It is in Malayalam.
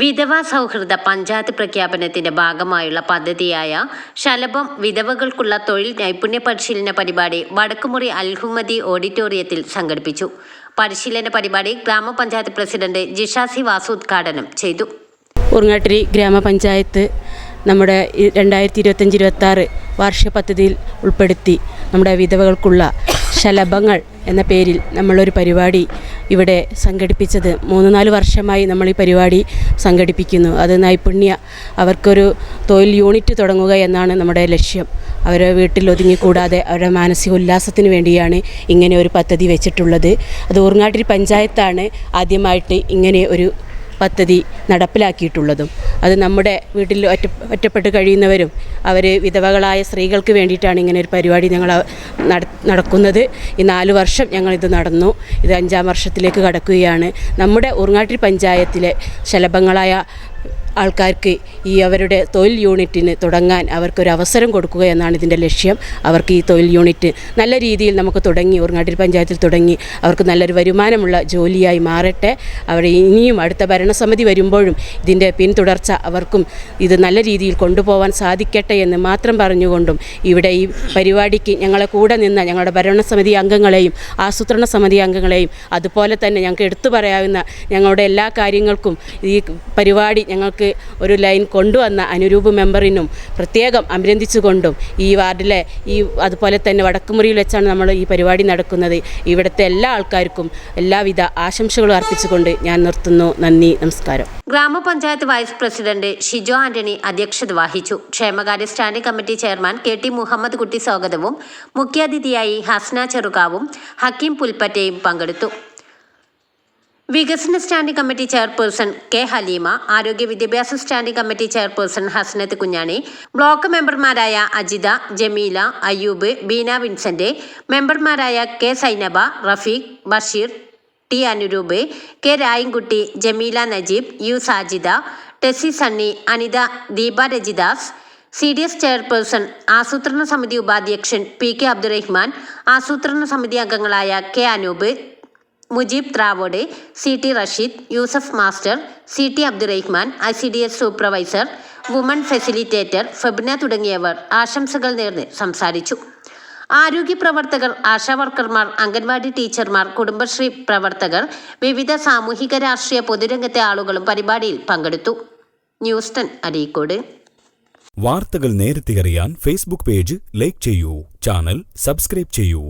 വിധവ സൗഹൃദ പഞ്ചായത്ത് പ്രഖ്യാപനത്തിന്റെ ഭാഗമായുള്ള പദ്ധതിയായ ശലഭം വിധവകൾക്കുള്ള തൊഴിൽ നൈപുണ്യ പരിശീലന പരിപാടി വടക്കുമുറി അൽഹുമതി ഓഡിറ്റോറിയത്തിൽ സംഘടിപ്പിച്ചു. പരിശീലന പരിപാടി ഗ്രാമപഞ്ചായത്ത് പ്രസിഡന്റ് ജിഷാസി വാസു ഉദ്ഘാടനം ചെയ്തു. ഉറങ്ങാട്ടിരി ഗ്രാമപഞ്ചായത്ത് നമ്മുടെ രണ്ടായിരത്തി ഇരുപത്തഞ്ച് ഇരുപത്താറ് വാർഷിക പദ്ധതിയിൽ ഉൾപ്പെടുത്തി നമ്മുടെ വിധവകൾക്കുള്ള ശലഭങ്ങൾ എന്ന പേരിൽ നമ്മളൊരു പരിപാടി ഇവിടെ സംഘടിപ്പിച്ചത്. മൂന്ന് നാല് വർഷമായി നമ്മൾ ഈ പരിപാടി സംഘടിപ്പിക്കുന്നു. അത് നൈപുണ്യ അവർക്കൊരു തൊഴിൽ യൂണിറ്റ് തുടങ്ങുക എന്നാണ് നമ്മുടെ ലക്ഷ്യം. അവരെ വീട്ടിൽ ഒതുങ്ങിക്കൂടാതെ അവരുടെ മാനസിക ഉല്ലാസത്തിന് വേണ്ടിയാണ് ഇങ്ങനെ ഒരു പദ്ധതി വെച്ചിട്ടുള്ളത്. അത് ഊർങ്ങാട്ടിരി പഞ്ചായത്താണ് ആദ്യമായിട്ട് ഇങ്ങനെ ഒരു പദ്ധതി നടപ്പിലാക്കിയിട്ടുള്ളതും. അത് നമ്മുടെ വീട്ടിൽ ഒറ്റ ഒറ്റപ്പെട്ട് കഴിയുന്നവരും അവർ വിധവകളായ സ്ത്രീകൾക്ക് വേണ്ടിയിട്ടാണ് ഇങ്ങനെ ഒരു പരിപാടി ഞങ്ങൾ നടക്കുന്നത്. ഈ നാല് വർഷം ഞങ്ങളിത് നടന്നു. ഇത് അഞ്ചാം വർഷത്തിലേക്ക് കടക്കുകയാണ്. നമ്മുടെ ഉറങ്ങാട്ടിരി പഞ്ചായത്തിലെ ശലഭങ്ങളായ ആൾക്കാർക്ക് ഈ അവരുടെ തൊഴിൽ യൂണിറ്റിന് തുടങ്ങാൻ അവർക്കൊരു അവസരം കൊടുക്കുക എന്നാണ് ഇതിന്റെ ലക്ഷ്യം. അവർക്ക് ഈ തൊഴിൽ യൂണിറ്റ് നല്ല രീതിയിൽ നമുക്ക് തുടങ്ങി ഉറങ്ങാട്ടിരി പഞ്ചായത്തിൽ തുടങ്ങി അവർക്ക് നല്ലൊരു വരുമാനമുള്ള ജോലിയായി മാറട്ടെ. അവർ ഇനിയും അടുത്ത ഭരണസമിതി വരുമ്പോഴും ഇതിന്റെ പിന്തുടർച്ച അവർക്കും ഇത് നല്ല രീതിയിൽ കൊണ്ടുപോകാൻ സാധിക്കട്ടെ എന്ന് മാത്രം പറഞ്ഞുകൊണ്ടും ഇവിടെ ഈ പരിപാടിക്ക് ഞങ്ങളെ കൂടെ നിന്ന ഞങ്ങളുടെ ഭരണസമിതി അംഗങ്ങളെയും ആസൂത്രണ സമിതി അംഗങ്ങളെയും അതുപോലെ തന്നെ ഞങ്ങൾക്ക് എടുത്തു പറയാവുന്ന ഞങ്ങളുടെ എല്ലാ കാര്യങ്ങൾക്കും ഈ പരിപാടി ഞങ്ങൾക്ക് ഒരു ലൈൻ കൊണ്ടുവന്ന അനുരൂപ് മെമ്പറിനും പ്രത്യേകം അഭിനന്ദിച്ചുകൊണ്ടും ഈ വാർഡിലെ ഈ അതുപോലെ തന്നെ വടക്കുമുറിയിൽ വെച്ചാണ് നമ്മൾ ഈ പരിപാടി നടക്കുന്നത്. ഇവിടുത്തെ എല്ലാ ആൾക്കാർക്കും എല്ലാവിധ ആശംസകളും അർപ്പിച്ചുകൊണ്ട് ഞാൻ നിർത്തുന്നു. നന്ദി നമസ്കാരം. ഗ്രാമപഞ്ചായത്ത് വൈസ് പ്രസിഡന്റ് ഷിജോ ആന്റണി അധ്യക്ഷത വഹിച്ചു. ക്ഷേമകാര്യ standing committee chairman K T Muhammad Kutty സ്വാഗതവും മുഖ്യാതിഥിയായി ഹസ്ന ചെറുകാവും ഹക്കീം പുൽപ്പറ്റയും പങ്കെടുത്തു. വികസന standing committee chairperson K Haleema ആരോഗ്യ വിദ്യാഭ്യാസ standing committee chairperson Hasnath Kunjani block മെമ്പർമാരായ അജിത ജമീല അയ്യൂബ് ബീന വിൻസെന്റ് മെമ്പർമാരായ K Sainaba Rafeeq Basheer T Anuroop K Rayankutty Jameela Najeeb U Sajida Tessy Sunny Anitha Deepa Rajidas C D S chairperson ആസൂത്രണ സമിതി ഉപാധ്യക്ഷൻ പി കെ അബ്ദുറഹ്മാൻ ആസൂത്രണ സമിതി അംഗങ്ങളായ K Anoop Mujeeb Thravod C T Rasheed Yusuf master C T Abdurahman I C D S supervisor woman facilitator Febna തുടങ്ങിയവർ ആശംസകൾ നേർന്ന് സംസാരിച്ചു. ആരോഗ്യ പ്രവർത്തകർ ആശാവർക്കർമാർ അംഗൻവാടി ടീച്ചർമാർ കുടുംബശ്രീ പ്രവർത്തകർ വിവിധ സാമൂഹിക രാഷ്ട്രീയ പൊതുരംഗത്തെ ആളുകളും പരിപാടിയിൽ പങ്കെടുത്തു. News ten Areekode. വാർത്തകൾ നേരത്തെ അറിയാൻ ഫേസ്ബുക്ക് പേജ് ലൈക്ക് ചെയ്യൂ ചാനൽ സബ്സ്ക്രൈബ് ചെയ്യൂ.